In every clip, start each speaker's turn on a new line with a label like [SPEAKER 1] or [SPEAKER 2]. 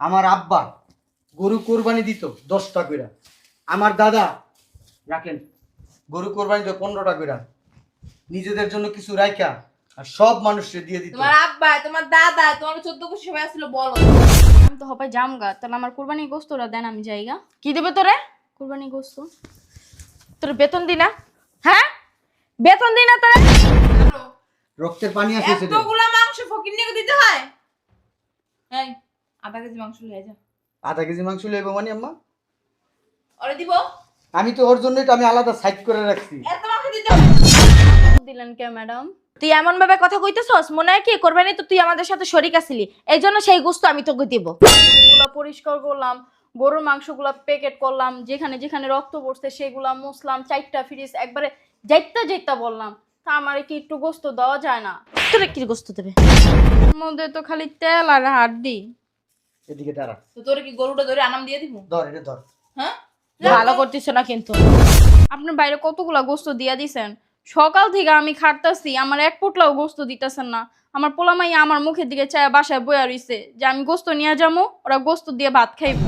[SPEAKER 1] আমার আব্বা গরু কোরবানি দিত দশটা কইরা। আমার দাদা রাখেন গরু কোরবানি দিত পনেরোটা কইরা। নিজেদের জন্য কিছু রাইখা আর সব মানুষকে দিয়ে দিত।
[SPEAKER 2] তোমার আব্বা তোমার দাদা তোমার চোদ্দ বছর সময় আসছিল বলো।
[SPEAKER 3] আমি তো হপাই জামগা তাহলে আমার কোরবানি গোস্তরা দেন আমি যাইগা।
[SPEAKER 4] কি দেবে তোরে?
[SPEAKER 3] কোরবানি গোস্ত
[SPEAKER 4] তোর বেতন দি না হ্যাঁ? বেতন দি না তোরে।
[SPEAKER 1] রক্তের পানি আছে
[SPEAKER 2] এতগুলা মাংস ফকির নিয়ে দিতে হয়? এই আধা কেজি মাংস লিয়ে যা।
[SPEAKER 1] আধা কেজি মাংস লইব মানে আম্মা?
[SPEAKER 2] ওরে দিব।
[SPEAKER 1] আমি তো ওর জন্যই তো আমি আলাদা সাইড করে রাখছি।
[SPEAKER 2] এত মাংস দিতে
[SPEAKER 3] দিলেন কে ম্যাডাম?
[SPEAKER 4] তুই এমন ভাবে কথা কইতেছস মনে হয় কি কোরবানি তো তুই আমাদের সাথে শরিক আছিলি। এই জন্য সেই গুস্ত আমি তোকে দিব।
[SPEAKER 3] গুলা পরিষ্কার করলাম গরুর মাংসগুলা প্যাকেট করলাম যেখানে যেখানে রক্ত পড়ছে সেগুলা মুসলাম চারটা ফ্রিজ একবারে যাইতা যাইতা বললাম। তা আমার কি একটু গোস্ত দেওয়া যায় না?
[SPEAKER 4] তোরে কি গোস্ত দেবে?
[SPEAKER 3] মধ্যে তো খালি তেল আর হাড্ডি
[SPEAKER 1] এদিকে দাঁড়া।
[SPEAKER 2] তো তোর কি গরুটা ধরে আনাম দিয়ে দিব?
[SPEAKER 1] ধর এটা ধর।
[SPEAKER 2] হ্যাঁ?
[SPEAKER 4] ভালো করতিস না কিন্তু।
[SPEAKER 3] আপনার বাইরে কতগুলা গোস্ত দিয়া দিছেন? সকাল থেকে আমি খাটতাছি আমার এক পোটলাও গোস্ত দিতেছেন না। আমার পোলামাই আমার মুখের দিকে চায় বাসায় বয়া রইছে যে আমি গোস্ত নিয়ে যাব ওরা গোস্ত দিয়ে ভাত খাইব।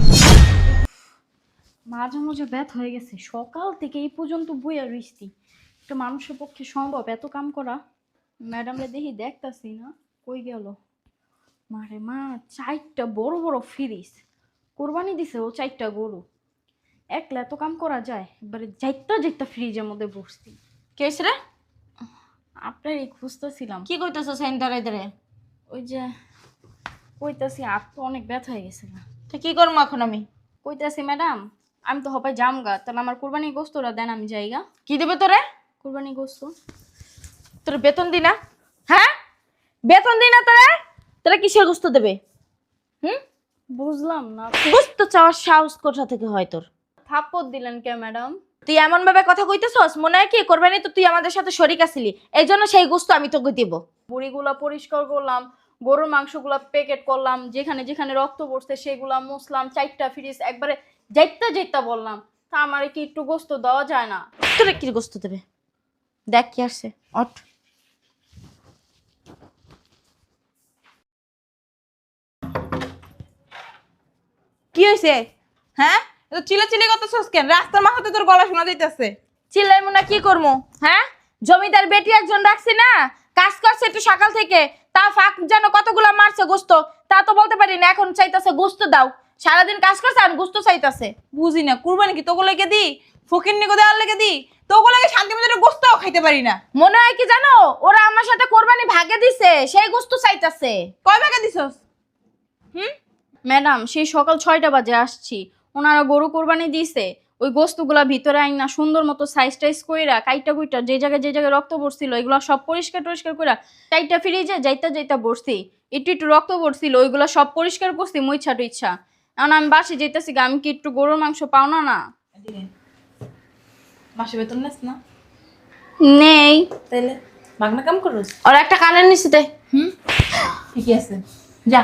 [SPEAKER 3] মাঝে মাঝে ব্যথ হয়ে গেছে। সকাল থেকে এই পর্যন্ত বইয়া রইছি। একটা মানুষের পক্ষে সম্ভব এত কাম করা? ম্যাডামরে দেখি দেখতাছি না। কই গেল? মারে মা চারটা বড় বড় ফ্রিজ কোরবানি দিছে ও চারটা গরু। একলা এত কাম করা যায়? এবারে যাইতা যাইতা ফ্রিজের মধ্যে বসছি
[SPEAKER 4] কে আপনার
[SPEAKER 3] এই খুঁজতেছিলাম।
[SPEAKER 4] কি কইতেছস সেন্টারে ধরে?
[SPEAKER 3] ধরে ওই যে কইতাছি হাত তো অনেক ব্যথা হয়ে গেছে।
[SPEAKER 4] তো কি করব এখন আমি?
[SPEAKER 3] কইতাছি ম্যাডাম আমি তো হপাই জামগা তাহলে আমার কোরবানি গোস্তরা দেন আমি যাইগা
[SPEAKER 4] কি দেবে তোরে?
[SPEAKER 3] কোরবানি গোস্ত
[SPEAKER 4] তোর বেতন দি না। হ্যাঁ? বেতন দি না তোরে? তোরা কিসের গুস্ত দেবে? হুম?
[SPEAKER 3] বুঝলাম না।
[SPEAKER 4] গুস্ত চাওয়ার সাহস কোথা থেকে হয় তোর?
[SPEAKER 3] থাপ্পড় দিলেন কে ম্যাডাম?
[SPEAKER 4] তুই এমন ভাবে কথা কইতেছস মনে হয় কি কোরবানি তো তুই আমাদের সাথে শরিক আছিলি এই জন্য সেই গুস্ত আমি তোকে দিব।
[SPEAKER 3] বুড়িগুলা পরিষ্কার করলাম গরুর মাংসগুলা প্যাকেট করলাম যেখানে যেখানে রক্ত পড়ছে সেগুলা মুসলাম চারটা ফ্রিজ একবারে যাইতা যাইতা বললাম তা আমার কি একটু গোস্ত দেওয়া যায় না?
[SPEAKER 4] তোরে কি গুস্ত দেবে? দেখ কি আসছে অট
[SPEAKER 2] কি হয়েছে হ্যাঁ? তো চিলে চিলে করতেছস কেন? রাস্তার মাথাতে তোর গলা শোনা যাইতেছে।
[SPEAKER 4] চিল্লাইমু না কি করব হ্যাঁ? জমিদার বেটি একজন রাখছি না? কাজ করছে একটু সকাল থেকে। তা ফাঁক যেন কতগুলা মারছে গোস্ত তা তো বলতে পারি না এখন চাইতাছে গোস্ত দাও। সারাদিন কাজ করছে আর গোস্ত চাইতাছে।
[SPEAKER 2] বুঝি না কুরবানি কি তোগুলো লেগে দি ফকির নিগো দেওয়ার লেগে দি তোগুলো লেগে শান্তি মতো গোস্তাও খাইতে পারি না।
[SPEAKER 4] মনে হয় কি জানো? ওরা আমার সাথে কোরবানি ভাগে দিছে সেই গোস্ত চাইতাছে।
[SPEAKER 2] কয় ভাগে দিছস? হুম?
[SPEAKER 3] ম্যাডাম সেই সকাল ছয়টা বাজে আসছি। ওনারা গরু কোরবানি দিছে। ওই গোস্তগুলা ভিতরে আইন না সুন্দর মতো সাইজ টাইজ কইরা কাইটা কুইটা যে জায়গায় যে জায়গায় রক্ত পড়ছিল এগুলো সব পরিষ্কার টরিষ্কার কইরা চাইটা ফ্রিজে যাইতা যাইতা বসছি একটু একটু রক্ত পড়ছিল ওইগুলো সব পরিষ্কার করছি মই ছাটু ইচ্ছা এখন আমি বাসে যেতেছি আমি কি একটু গরুর মাংস পাও না না।
[SPEAKER 2] মাসে বেতন নেস না?
[SPEAKER 3] নেই।
[SPEAKER 2] তাইলে মাগনা কাম করস?
[SPEAKER 4] ওরা একটা কানের নিচে দে।
[SPEAKER 2] হুম? ঠিকই আছে। যা।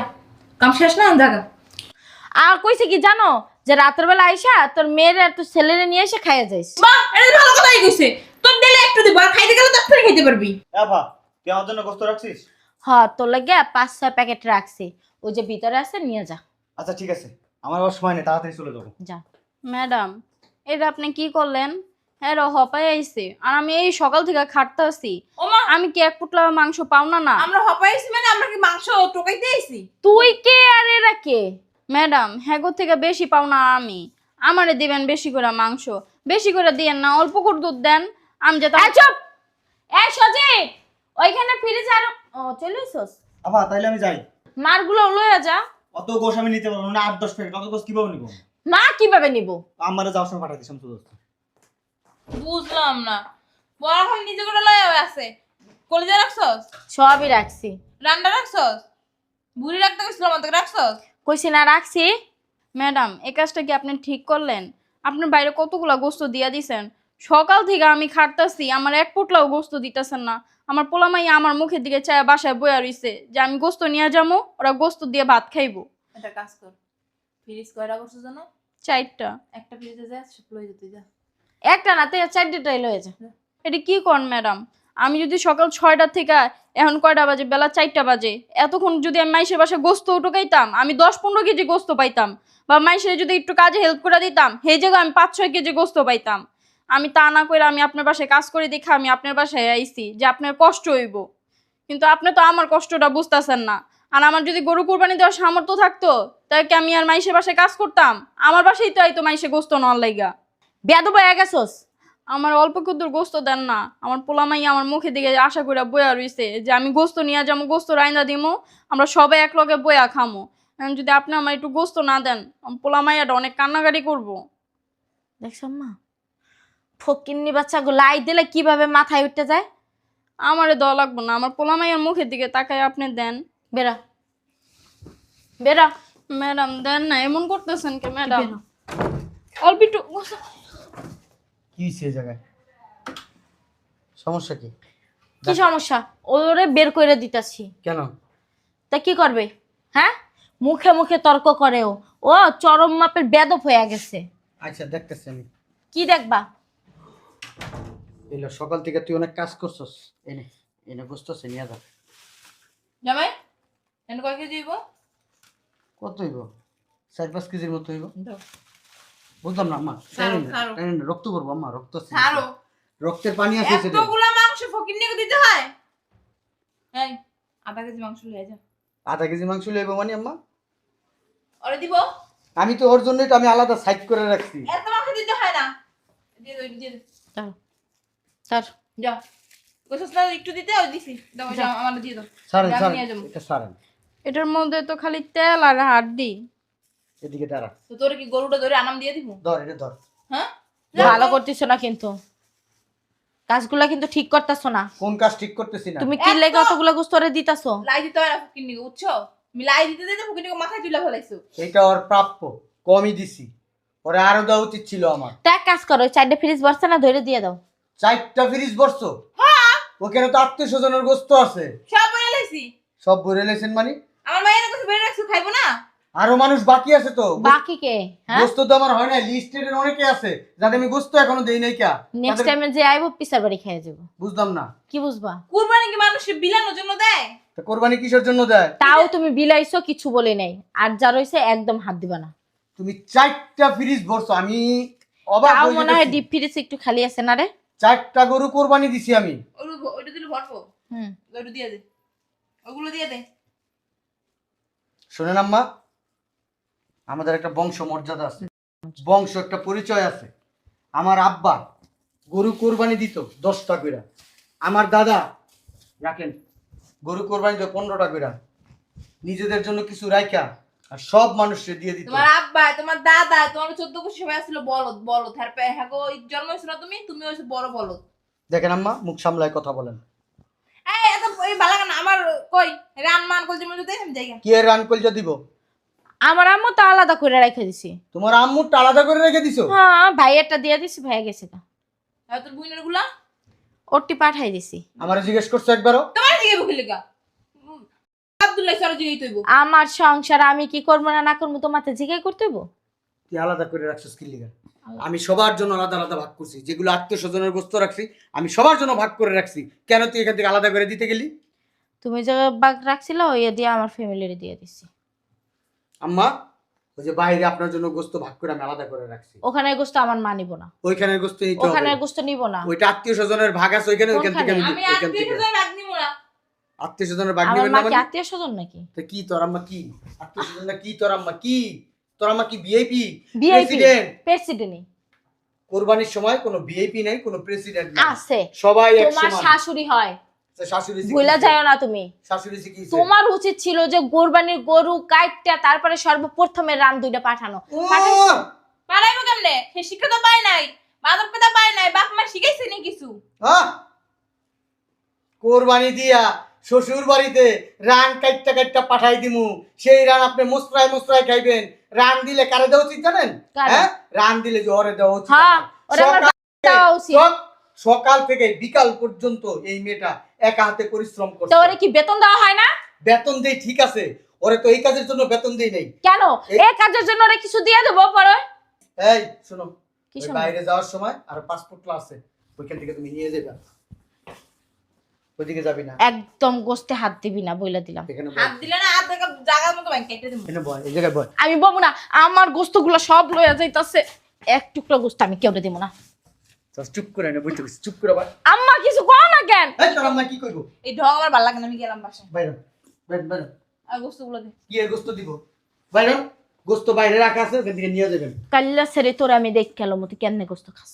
[SPEAKER 2] কাম শেষ না জায়গা
[SPEAKER 4] আর কইছে কি জানো যে রাতের বেলা আইসা তোর মেয়ের আর তোর ছেলেরে নিয়ে এসে খাইয়া যাইস।
[SPEAKER 2] মা এটা ভালো কথাই কইছে। তোর দিলে একটু দিব আর খাইতে গেলে তাড়াতাড়ি খাইতে পারবি।
[SPEAKER 1] আভা তুই আমার জন্য কষ্ট রাখছিস?
[SPEAKER 4] হ্যাঁ তোর লাগে পাঁচ ছয় প্যাকেট রাখছি। ওই যে ভিতরে আছে নিয়ে যা।
[SPEAKER 1] আচ্ছা ঠিক আছে। আমার আবার সময় নেই তাড়াতাড়ি চলে যাব।
[SPEAKER 4] যা।
[SPEAKER 3] ম্যাডাম এটা আপনি কি করলেন? হ্যাঁ র হপাই আইছে। আর আমি এই সকাল থেকে খাটতে আছি
[SPEAKER 2] ও মা!
[SPEAKER 3] আমি কি এক পুটলা মাংস পাও না না?
[SPEAKER 2] আমরা হপাইছি মানে আমরা কি মাংস টোকাইতে আইছি?
[SPEAKER 4] তুই কে আর এরা কে?
[SPEAKER 3] ম্যাডাম হ্যাগো থেকে বেশি পাও না আমি। আমারে দিবেন বেশি করে মাংস। বেশি করে দিয়েন না অল্প করে দুধ দেন। আমি
[SPEAKER 4] এই চুপ! এই সজি ওইখানে ফিরে যা আর- ও চলে এসোস
[SPEAKER 1] আভা তাইলে আমি যাই।
[SPEAKER 3] মারগুলো লইয়া যা।
[SPEAKER 1] অত গোশ আমি নিতে পারব না আট দশ প্যাকেট। অত গোশ কীভাবে নিবো?
[SPEAKER 4] মা কীভাবে নিব?
[SPEAKER 1] আমারে যাওয়ার সময় পাঠাই দিস আমি শুধু
[SPEAKER 2] বুঝলাম না। বড় এখন নিজে করে লয়ে আছে। কলিজা রাখছস?
[SPEAKER 4] সবই রাখছি।
[SPEAKER 2] রান্না রাখছস? বুড়ি রাখতে আমাদের রাখছস?
[SPEAKER 4] কইছি না রাখছি।
[SPEAKER 3] ম্যাডাম এই কাজটা কি আপনি ঠিক করলেন? আপনার বাইরে কতগুলা গোস্ত দিয়া দিছেন? সকাল থেকে আমি খাটতাছি আমার এক পুটলাও গোস্ত দিতেছেন না। আমার পোলামাই আমার মুখের দিকে চায় বাসায় বয়া রইছে যে আমি গোস্ত নিয়ে যাব ওরা গোস্ত দিয়ে ভাত খাইবো।
[SPEAKER 2] এটা কাজ কর। ফ্রিজ কয়টা করছিস জানো?
[SPEAKER 3] চারটা।
[SPEAKER 2] একটা ফ্রিজে যা সব লয়ে যেতে যা।
[SPEAKER 4] একটা না তুই চারটেটাই লয়ে যা
[SPEAKER 3] এটা কি করেন ম্যাডাম? আমি যদি সকাল ছয়টার থেকে এখন কয়টা বাজে? বেলা চারটা বাজে। এতক্ষণ যদি আমি মাইসের বাসায় গোস্ত উঠুকাইতাম, আমি দশ পনেরো কেজি গোস্ত পাইতাম বা মাইসের যদি একটু কাজে হেল্প করে দিতাম সেই জায়গায় আমি পাঁচ ছয় কেজি গোস্ত পাইতাম। আমি তা না করে আমি আপনার বাসায় কাজ করে দেখা আমি আপনার বাসায় আইছি যে আপনার কষ্ট হইব। কিন্তু আপনি তো আমার কষ্টটা বুঝতেছেন না। আর আমার যদি গরু কুরবানি দেওয়ার সামর্থ্য থাকতো তাই কি আমি আর মাইসের বাসায় কাজ করতাম? আমার বাসায় তো আইতো মাইসে গোস্ত নন লাইগা।
[SPEAKER 4] বেদব হয়ে গেছোস।
[SPEAKER 3] আমার অল্প ক্ষুদ্র গোস্ত দেন না। আমার পোলামাই আমার মুখে দিকে আশা করে বয়া রইছে যে আমি গোস্ত নিয়ে যাব গোস্ত রাইন্দা দিমো আমরা সবাই এক লগে বয়া খামো যদি আপনি আমার একটু গোস্ত না দেন পোলামাইয়াটা অনেক কান্নাকাটি করব।
[SPEAKER 4] দেখছ মা ফকিন্নি বাচ্চাগুলো লাই দিলে কীভাবে মাথায় উঠতে যায়?
[SPEAKER 3] আমারে দেওয়া লাগবো না আমার পোলামাইয়ার মুখের দিকে তাকায় আপনি দেন।
[SPEAKER 4] বেরা। বেরা।
[SPEAKER 3] ম্যাডাম দেন না এমন করতেছেন কে ম্যাডাম? অল্প একটু
[SPEAKER 1] কি এই জায়গায়? সমস্যা কি?
[SPEAKER 4] কি সমস্যা? ওরে বের করে দিতাছি।
[SPEAKER 1] কেন?
[SPEAKER 4] তা কি করবে? হ্যাঁ? মুখে মুখে তর্ক করে ও। ও চরম মাপের বেদব হয়ে গেছে।
[SPEAKER 1] আচ্ছা দেখতেছি আমি।
[SPEAKER 4] কি দেখবা?
[SPEAKER 1] এলো সকাল থেকে তুই অনেক কাজ করছস। এনে এনে বুঝতেছে নিয়ে যা।
[SPEAKER 2] জামাই এনে কয় কেজি দিব
[SPEAKER 1] কত হইব? চার পাঁচ কেজির মতো হইব। বুঝলাম না আম্মা রক্ত করব আম্মা রক্ত রক্তের পানি আছে
[SPEAKER 2] এতগুলা মাংস ফকির নিয়ে দিতে হয়? এই আধা কেজি মাংস লিয়ে যা।
[SPEAKER 1] আধা কেজি মাংস লইব মানে আম্মা?
[SPEAKER 2] ওরে দিব।
[SPEAKER 1] আমি তো ওর জন্যই তো আমি আলাদা সাইড করে রাখছি।
[SPEAKER 2] এত মাংস দিতে হয় না। দিয়ে দে দিয়ে দে।
[SPEAKER 4] তার তার।
[SPEAKER 2] যা। না একটু দিতে? ওই দিছি। দাও যা। আমার দিয়ে দাও। নিয়ে যাব।
[SPEAKER 1] এটা সারেন।
[SPEAKER 3] এটার মধ্যে তো খালি তেল আর হাড্ডি
[SPEAKER 1] এদিকে দাঁড়া।
[SPEAKER 2] তো তোর কি গরুটা ধরে আনাম দিয়ে দিব?
[SPEAKER 1] ধর এটা ধর।
[SPEAKER 2] হ্যাঁ?
[SPEAKER 4] ভালো করতেছো না কিন্তু। কাজগুলা কিন্তু ঠিক করতেছো না।
[SPEAKER 1] কোন কাজ ঠিক করতেছি না?
[SPEAKER 4] তুমি কি লেগে অতগুলা গুস্তরে দিতাছো?
[SPEAKER 2] লাই দিতে হয় না ফকির নিকে বুঝছ? আমি লাই দিতে দিতে ফকির নিকে মাথায় তুলে ফেলাইছো।
[SPEAKER 1] এটা ওর প্রাপ্য কমই দিছি। ওরে আরও দেওয়া উচিত ছিল আমার।
[SPEAKER 4] তা কাজ করো চারটে ফ্রিজ বসছে না ধরে দিয়ে দাও।
[SPEAKER 1] চারটা ফ্রিজ বসছো
[SPEAKER 2] হ্যাঁ।
[SPEAKER 1] ওখানে তো আত্মীয় স্বজনের গোস্ত আছে।
[SPEAKER 2] সব বলে লাইছি
[SPEAKER 1] সব বলে লেছেন মানে?
[SPEAKER 2] আমার মায়ের কাছে বেড়ে রাখছো খাইবো না?
[SPEAKER 1] আরও মানুষ বাকি আছে তো।
[SPEAKER 4] বাকি কে? হ্যাঁ?
[SPEAKER 1] গোস্ত তো আমার হয় না লিস্টেড অনেকে আছে যাদের আমি গোস্ত এখনও দেই নাই কা।
[SPEAKER 4] নেক্সট টাইমে যে আইবো পিসার বাড়ি খেয়ে যাব।
[SPEAKER 1] বুঝলাম না।
[SPEAKER 4] কি বুঝবা?
[SPEAKER 2] কুরবানি কি মানুষের বিলানোর জন্য দেয়?
[SPEAKER 1] তা কোরবানি কিসের জন্য দেয়?
[SPEAKER 4] তাও তুমি বিলাইছো কিছু বলে নাই। আর যা রইছে একদম হাত দিবা না।
[SPEAKER 1] তুমি চারটা ফ্রিজ ভরছো আমি অবাক
[SPEAKER 4] তাও
[SPEAKER 1] হয়ে
[SPEAKER 4] মনে হয় ডিপ ফ্রিজ একটু খালি আছে না রে?
[SPEAKER 1] চারটা গরু কোরবানি দিছি আমি।
[SPEAKER 2] ওটা ওইটা দিলে ভরবো।
[SPEAKER 4] হুম।
[SPEAKER 2] ওইটা দিয়ে দে। ওগুলো দিয়ে দে।
[SPEAKER 1] শোনেন আম্মা আমাদের একটা বংশ মর্যাদা আছে। বংশ একটা পরিচয় আছে। আমার আব্বা গরু কোরবানি দিত দশটা কইরা। আমার দাদা রাখেন গরু কোরবানি দিত পনেরোটা কইরা। নিজেদের জন্য কিছু রাইখা আর সব মানুষকে দিয়ে দিত।
[SPEAKER 2] তোমার আব্বা তোমার দাদা তোমার চোদ্দ বছর সময় আসছিল বলদ বলদ। হ্যাঁ পে- হ্যাঁ গো, জন্ম হয়েছিল তুমি তুমি হয়েছো বড় বলদ।
[SPEAKER 1] দেখেন আম্মা মুখ সামলায় কথা বলেন।
[SPEAKER 2] এই এত এই বালাগান আমার কই? রান মান কল যেমন যদি জায়গা
[SPEAKER 1] কি রান কলজা দিব?
[SPEAKER 4] আমার আম্মু তো আলাদা করে রেখে দিছি।
[SPEAKER 1] তোমার আম্মুরটা আলাদা করে রেখে দিছো?
[SPEAKER 4] হ্যাঁ ভাইয়েরটা দিয়ে দিছি ভাইয়া গেছে তো
[SPEAKER 2] হ্যাঁ তোর বুইনেরগুলা?
[SPEAKER 4] ওরটি পাঠাই দিছি।
[SPEAKER 1] আমার জিজ্ঞেস করছ একবারও?
[SPEAKER 2] তোমার দিকে বুকে লেগা আব্দুল্লাহ সর দিকে তৈব
[SPEAKER 4] আমার সংসার আমি কি করব না না করব তোমাতে জিজ্ঞাই করতে হইবো?
[SPEAKER 1] তুই আলাদা করে রাখছিস কি লিগা আমি সবার জন্য আলাদা আলাদা ভাগ করছি। যেগুলো আত্মীয় স্বজনের গোস্ত রাখছি আমি সবার জন্য ভাগ করে রাখছি। কেন তুই এখান থেকে আলাদা করে দিতে গেলি?
[SPEAKER 4] তুমি যে বাগ রাখছিল ওই দিয়ে আমার ফ্যামিলির দিয়ে দিছি।
[SPEAKER 1] আম্মা ওই যে বাইরে আপনার জন্য গোস্ত ভাগ করে আমি আলাদা করে রাখছি।
[SPEAKER 4] ওখানে গোস্ত আমার মা নিব না।
[SPEAKER 1] ওইখানের গোস্ত নিতে হবে।
[SPEAKER 4] ওখানে গোস্ত নিব না।
[SPEAKER 1] ওইটা আত্মীয় স্বজনের ভাগ আছে ওইখানে ওইখান থেকে আমি
[SPEAKER 2] আমি আত্মীয়
[SPEAKER 1] থেকে
[SPEAKER 2] স্বজন রাগ নিবো না।
[SPEAKER 1] আত্মীয় স্বজনের ভাগ
[SPEAKER 4] আমার মা
[SPEAKER 1] না
[SPEAKER 4] কি
[SPEAKER 1] মানে?
[SPEAKER 4] আত্মীয় স্বজন নাকি?
[SPEAKER 1] তা কি তোর আম্মা কি? আত্মীয় স্বজন না কি তোর আম্মা কি? তোর আম্মা কি ভিআইপি প্রেসিডেন্ট
[SPEAKER 4] প্রেসিডেন্টই
[SPEAKER 1] কোরবানির সময় কোনো ভিআইপি নাই কোনো প্রেসিডেন্ট নাই।
[SPEAKER 4] আছে।
[SPEAKER 1] সবাই এক
[SPEAKER 4] তোমার শাশুড়ি হয়। ভুলা যাও না তুমি তোমার উচিত ছিল যে কোরবানির গরু কাইটটা তারপরে সর্বপ্রথমে রান দুইটা পাঠানো
[SPEAKER 1] ও!
[SPEAKER 2] কেমনে সে শিক্ষা তো পায় নাই মাদক পেতা পায় নাই বাপ মা শিখাইছে নি কিছু?
[SPEAKER 1] কোরবানি দিয়া শ্বশুর বাড়িতে রান কাইটটা কাইটটা পাঠাই দিমু সেই রান আপনি মুসরায় মুসরায় খাইবেন রান দিলে কারে দেওয়া উচিত জানেন? হ্যাঁ রান দিলে যে ওরে দেওয়া উচিত
[SPEAKER 4] হ্যাঁ। ওরে দেওয়া উচিত।
[SPEAKER 1] সক- সকাল থেকে বিকাল পর্যন্ত এই মেয়েটা একা হাতে পরিশ্রম
[SPEAKER 4] তো
[SPEAKER 1] করছে
[SPEAKER 4] ওরে কি বেতন দেওয়া হয় না?
[SPEAKER 1] বেতন দেই ঠিক আছে ওরে তো এই কাজের জন্য বেতন দেই নেই।
[SPEAKER 4] কেন?
[SPEAKER 1] এই-
[SPEAKER 4] কাজের জন্য ওরে কিছু দিয়ে দেবো পরে?
[SPEAKER 1] এই শোনো বাইরে যাওয়ার সময় আর পাসপোর্ট আছে ওইখান থেকে তুমি নিয়ে যাবে। ওদিকে যাবি না?
[SPEAKER 4] একদম গোস্তে হাত দিবি না বইলা দিলাম।
[SPEAKER 2] হাত দিলে না হাত দেখে জায়গার মতো ব্যাংক কেটে দেবো।
[SPEAKER 1] এখানে বয় এই জায়গায় বয়।
[SPEAKER 4] আমি বলব না আমার গোস্তগুলো সব লইয়া যাইতাছে। এক টুকরো গোস্ত আমি কেউ দিব না।
[SPEAKER 1] চুপ করে না বইতে গেছি চুপ করে
[SPEAKER 4] আম্মা কিছু কও না কেন?
[SPEAKER 1] এই তোর আম্মা কি করব?
[SPEAKER 2] এই ঢং আমার ভালো লাগে না আমি গেলাম বাসায়।
[SPEAKER 1] বাইরে বাইরে বাইরে।
[SPEAKER 2] আর গোস্তগুলো দে।
[SPEAKER 1] কি এর গোস্ত দিব? বাইরে গোস্ত বাইরে রাখা আছে ওখান থেকে নিয়ে যাবেন।
[SPEAKER 4] কাল্লা ছেড়ে তোর আমি দেখ মতো কেমনে গোস্ত খাস।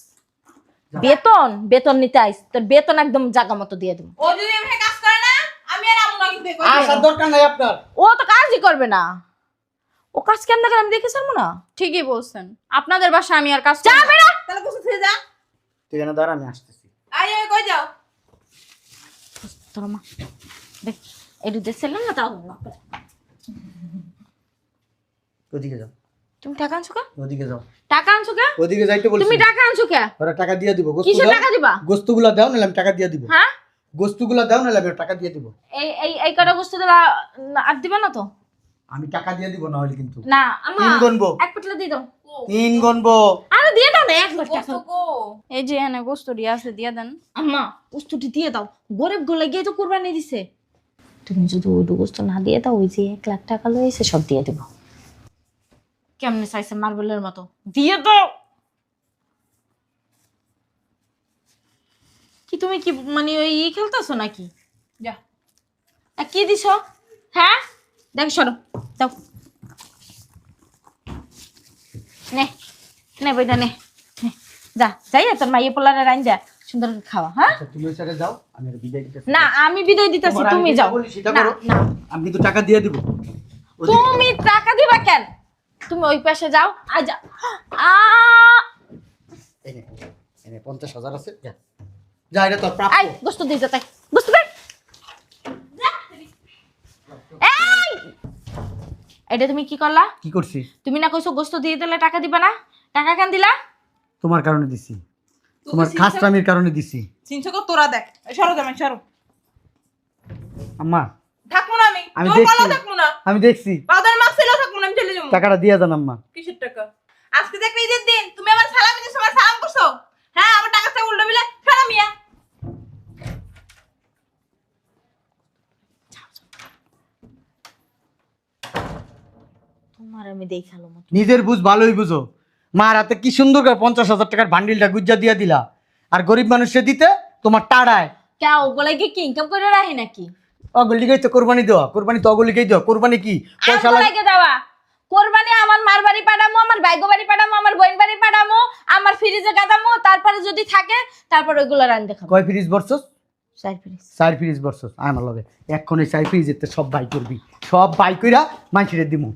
[SPEAKER 4] বেতন বেতন নিতে আইস তোর বেতন একদম জাগা মতো দিয়ে দেবো।
[SPEAKER 2] ও যদি এভাবে কাজ করে না আমি আর আমু না। কিন্তু
[SPEAKER 1] আসার দরকার নাই আপনার।
[SPEAKER 4] ও তো কাজই করবে না। ও কাজ কেমন করে আমি দেখে ছাড়বো না?
[SPEAKER 3] ঠিকই বলছেন। আপনাদের বাসা আমি আর কাজ।
[SPEAKER 4] যাবে না।
[SPEAKER 2] তাহলে গোস্ত খেয়ে যা।
[SPEAKER 1] তুই এখানে দাঁড়া আমি আসতেছি।
[SPEAKER 2] আই আমি কই যাও?
[SPEAKER 4] তোর মা। দেখ একটু দেখছিলাম না তাও না।
[SPEAKER 1] ওদিকে যাও।
[SPEAKER 4] তুমি টাকা আনছো কে?
[SPEAKER 1] ওদিকে যাও।
[SPEAKER 4] টাকা আনছো কে?
[SPEAKER 1] ওদিকে যাইতে বলছি।
[SPEAKER 4] তুমি টাকা আনছো কে?
[SPEAKER 1] ওরা টাকা দিয়ে দিব। গোস্ত
[SPEAKER 4] কিসের টাকা দিবা?
[SPEAKER 1] গোস্তগুলা দাও নাহলে আমি টাকা দিয়ে দিব।
[SPEAKER 4] হ্যাঁ?
[SPEAKER 1] গোস্তগুলা দাও নাহলে আমি টাকা দিয়ে দিব।
[SPEAKER 4] এই এই এই কটা বস্তু দিলা আর দিবা না তো?
[SPEAKER 1] আমি টাকা দিয়ে দিব না হলে কিন্তু।
[SPEAKER 4] না আম্মা
[SPEAKER 1] তিন গনবো
[SPEAKER 4] এক পেটলা দিয়ে দাও।
[SPEAKER 1] তিন গনবো
[SPEAKER 4] আরে দিয়ে দাও না এক লাখ টাকা
[SPEAKER 3] এই যে এনে গোস্তটি আছে দিয়ে দেন।
[SPEAKER 4] আম্মা বস্তুটি দিয়ে দাও। গরিবগুলো গিয়ে তো কোরবানি দিছে। তুমি যদি ওই গোস্ত না দিয়ে দাও ওই যে এক লাখ টাকা লয়েছে সব দিয়ে দেবো। কেমনে চাইছে মার্বেলের মতো? দিয়ে দাও! কি তুমি কি মানে ওই খেলতেছো নাকি?
[SPEAKER 2] যা।
[SPEAKER 4] কি দিছ? হ্যাঁ? দেখ সরো। দাও। নে নে বইটা নে। যা যাই তোর মাইয়ে পোলারে রাইন যা সুন্দর খাওয়া হ্যাঁ?
[SPEAKER 1] আচ্ছা তুমি ওই যাও আমি বিদায় দিতেছি।
[SPEAKER 4] না আমি বিদায় দিতেছি তুমি যাও। না,
[SPEAKER 1] আমি কিন্তু টাকা দিয়ে দিব।
[SPEAKER 4] তুমি টাকা দিবা কেন? তুমি ওই পাশে যাও আর যা। আ
[SPEAKER 1] আছে যা। যা এটা তোর প্রাপ্য।
[SPEAKER 4] আই গোস্ত দিয়ে যা তাই। গোস্ত দে এই এটা তুমি কি করলা?
[SPEAKER 1] কি করছি
[SPEAKER 4] তুমি না কইছো গোস্ত দিয়ে দিলে টাকা দিবা না? টাকা কেন দিলা?
[SPEAKER 1] তোমার কারণে দিছি। তোমার? খাসরামির কারণে দিছি।
[SPEAKER 2] চিনছো কো তোরা দেখ। সরো সরো জামাই সরো।
[SPEAKER 1] আম্মা
[SPEAKER 2] থাকব না আমি।
[SPEAKER 1] আমি দেখছি। আমি দেখছি।
[SPEAKER 2] বাদার মাছ ছিল থাকব না আমি চলে যাব।
[SPEAKER 1] টাকাটা দিয়া দেন আম্মা।
[SPEAKER 2] কিসের টাকা? আজকে দেখবি ঈদের দিন তুমি আমার সালামি দিছো আমার সালাম করছ হ্যাঁ আমার টাকা থেকে উল্টো বিলে ফেরা মিয়া
[SPEAKER 4] তোমার আমি দেখাল মতো
[SPEAKER 1] নিজের বুঝ ভালোই বুঝো। মার হাতে কি সুন্দর করে পঞ্চাশ হাজার টাকার বান্ডিলটা গুজ্জা দিয়ে দিলা। আর গরিব মানুষে দিতে তোমার টাড়ায়।
[SPEAKER 4] কে ওগুলা কি ইনকাম করে রাখি নাকি?
[SPEAKER 1] অগলিকেই তো কোরবানি দেওয়া। কোরবানি তো অগলিকেই দেওয়া। কোরবানি কি? পয়সা লাগে
[SPEAKER 4] লাগে দেওয়া। কোরবানি আমার মার বাড়ি পাঠামো আমার বাড়ি পাঠামো আমার বোন বাড়ি পাঠামো আমার ফ্রিজে গাদামো তারপরে যদি থাকে তারপর ওইগুলো রান দেখাবো
[SPEAKER 1] কয় ফ্রিজ বর্ষস
[SPEAKER 4] চার ফ্রিজ
[SPEAKER 1] চার ফ্রিজ বর্ষস আমার লগে। এখন এই চার ফ্রিজের সব বাই করবি। সব বাই কইরা মাইছিরে দিমু।